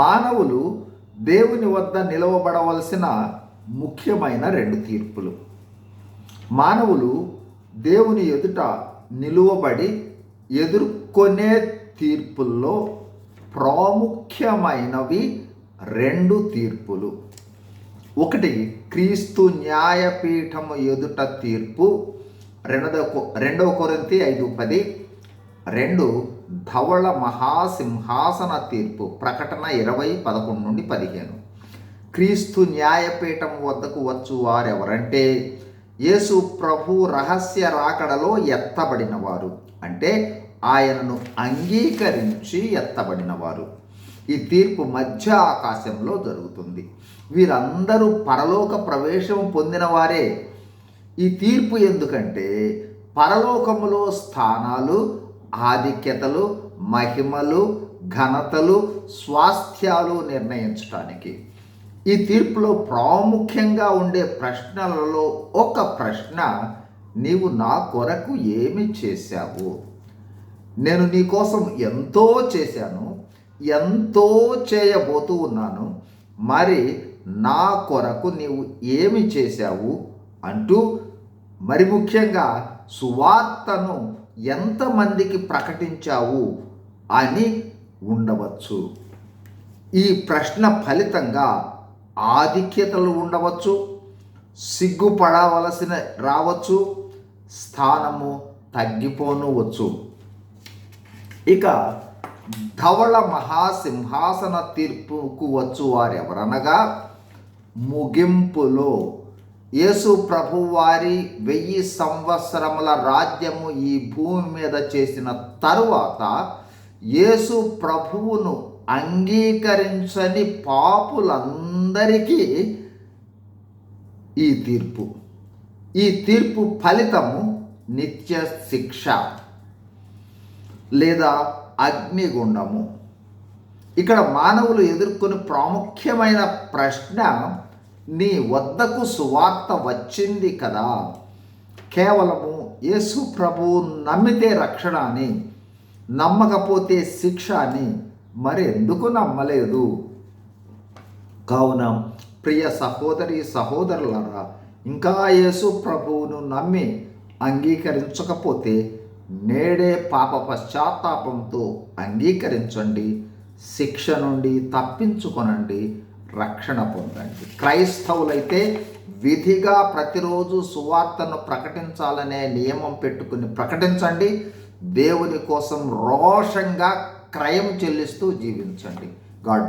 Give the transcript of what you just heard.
మానవులు దేవుని వద్ద నిలవబడవలసిన ముఖ్యమైన రెండు తీర్పులు. మానవులు దేవుని ఎదుట నిలువబడి ఎదుర్కొనే తీర్పుల్లో ప్రాముఖ్యమైనవి రెండు తీర్పులు. ఒకటి క్రీస్తు న్యాయపీఠము ఎదుట తీర్పు. రెండవ రెండవ కొరింతి ఐదు పది. రెండు ధవళ మహాసింహాసన తీర్పు ప్రకటన ఇరవై పదకొండు నుండి పదిహేను. క్రీస్తు న్యాయపీఠం వద్దకు వచ్చు వారెవరంటే యేసు ప్రభు రహస్య రాకడలో ఎత్తబడినవారు. అంటే ఆయనను అంగీకరించి ఎత్తబడినవారు. ఈ తీర్పు మధ్య ఆకాశంలో జరుగుతుంది. వీరందరూ పరలోక ప్రవేశం పొందినవారే. ఈ తీర్పు ఎందుకంటే పరలోకములో స్థానాలు ఆధిక్యతలు మహిమలు ఘనతలు స్వాస్థ్యాలు నిర్ణయించడానికి ఈ తీర్పులో ప్రాముఖ్యంగా ఉండే ప్రశ్నలలో ఒక ప్రశ్న నీవు నా కొరకు ఏమి చేశావు? నేను నీ కోసం ఎంతో చేశాను ఎంతో చేయబోతూ ఉన్నాను మరి నా కొరకు నీవు ఏమి చేశావు? అంటూ మరి ముఖ్యంగా సువార్తను ఎంతమందికి ప్రకటించావు అని ఉండవచ్చు. ఈ ప్రశ్న ఫలితంగా ఆధిక్యతలు ఉండవచ్చు. సిగ్గుపడవలసిన రావచ్చు. స్థానము తగ్గిపోనువచ్చు. ఇక ధవళ మహాసింహాసన తీర్పుకు వచ్చు వారెవరనగా? ముగింపులో యేసు ప్రభు వారి వెయ్యి సంవత్సరముల రాజ్యము ఈ భూమి మీద చేసిన తరువాత యేసు ప్రభువును అంగీకరించని పాపులందరికీ ఈ తీర్పు. ఈ తీర్పు ఫలితము నిత్య శిక్ష లేదా అగ్నిగుండము. ఇక్కడ మానవులు ఎదుర్కొని ప్రాముఖ్యమైన ప్రశ్న నీ వద్దకు సువార్త వచ్చింది కదా. కేవలము యేసు ప్రభువు నమ్మితే రక్షణ అని నమ్మకపోతే శిక్ష అని మరెందుకు నమ్మలేదు? కావున ప్రియ సహోదరి సహోదరులరా ఇంకా యేసు ప్రభువును నమ్మి అంగీకరించకపోతే నేడే పాప పశ్చాత్తాపంతో అంగీకరించండి శిక్ష నుండి తప్పించుకొనండి రక్షణ పొందండి. క్రైస్తవులైతే విధిగా ప్రతిరోజు సువార్తను ప్రకటించాలనే నియమం పెట్టుకుని ప్రకటించండి. దేవుని కోసం రోషంగా క్రయం చెల్లిస్తూ జీవించండి. గాడ్